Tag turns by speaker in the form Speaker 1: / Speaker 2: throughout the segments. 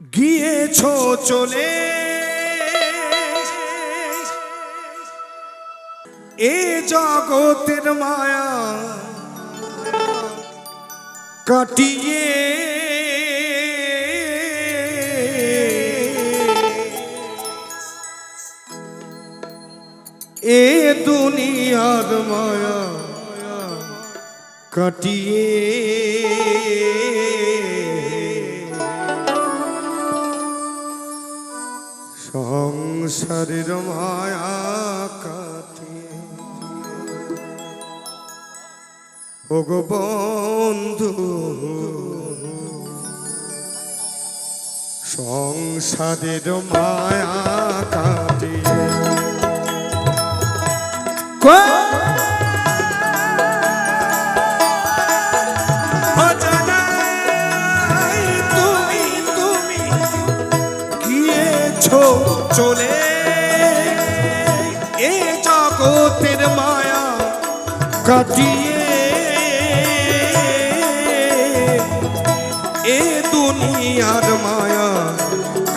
Speaker 1: গিয়েছ চলে। এ জগতের মায়া কাটিয়ে। এ দুনিয়ার মায়া কাটিয়ে। সংসারের মায়া কাটিয়ে ওগো বন্ধু সংসারের মায়া কাটিয়ে গিয়েছো চলে এ জগতের মায়া কাটিয়ে এ দুনিয়ার মায়া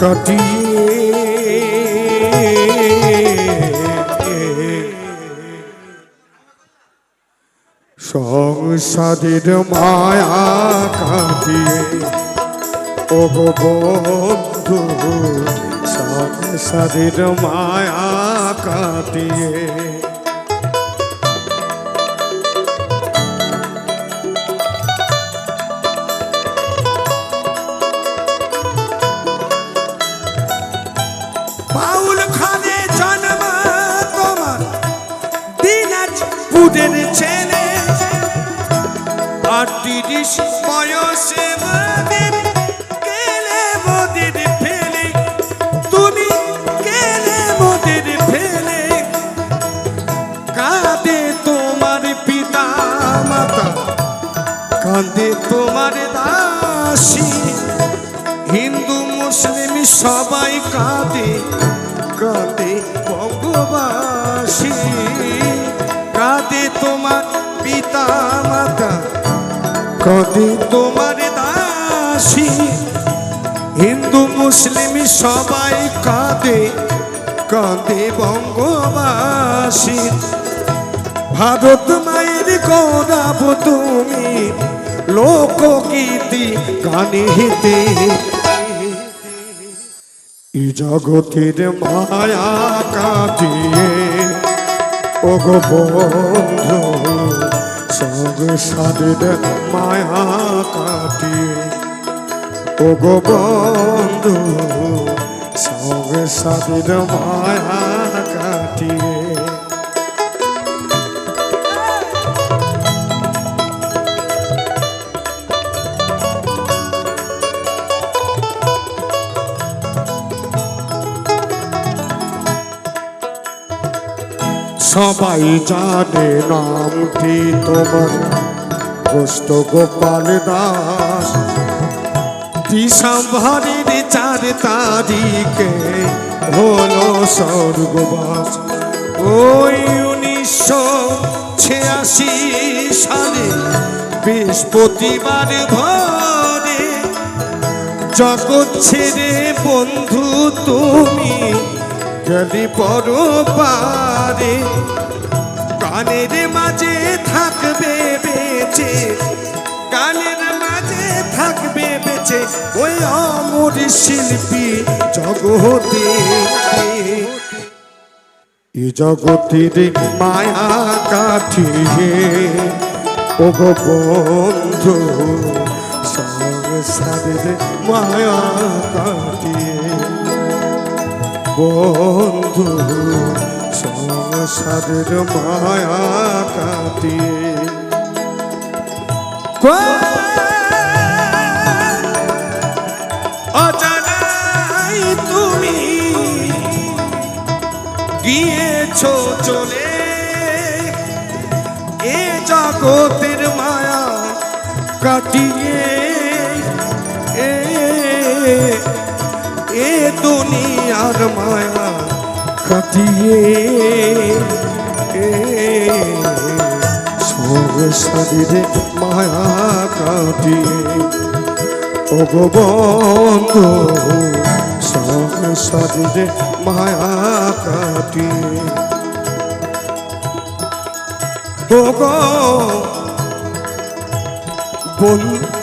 Speaker 1: কাটিয়ে সংসারের মায়া কাটিয়ে ও বন্ধু। সংসারের মায়া কাটিয়ে। দিনাজপুরের ছেলে। আর তিরিশ বয়সে কাঁদে তোমার দাসী। হিন্দু, মুসলিম সবাই কাঁদে কাঁদে বঙ্গবাসী। কাঁদে তোমার পিতা, মাতা, কাঁদে তোমার দাসী। হিন্দু, মুসলিম সবাই কাঁদে কাঁদে বঙ্গবাসী। ভারত মায়ের গৌরব তুমি লোকগীতি গানে হেতে এই জগতের মায়া কাটিয়ে ও গো বন্ধু সংসারের মায়া কাটিয়ে ও গো বন্ধু সংসারের মায়া কাটিয়ে। সবাই জানে নামটি তোমার? কষ্ট গোপাল দাস। ডিসেম্বরের চার তারিখে হলো স্বর্গবাস? ওই উনিশশো ছিয়াশি সালে বৃহস্পতিবার ভরে জগৎ ছেড়ে বন্ধু তুমি গেলি বড় পারে, গানের মাঝে থাকবে বেঁচে, গানের মাঝে থাকবে বেঁচে ওই অমর শিল্পী জগতে। এ জগতের মায়া কাঠিয়ে ও গো বন্ধু, সংসারের মায়া কাটিয়ে বন্ধু সংসারের মায়া কাটিয়ে অজানাই তুমি গিয়েছ চলে। এ জগতের মায়া কাটিয়ে এ দুনিয়ার মায়া কাটিয়ে সংসারের মায়া কাটিয়ে। ওগো বন্ধু সংসারের মায়া কাটিয়ে। ওগো বন্ধু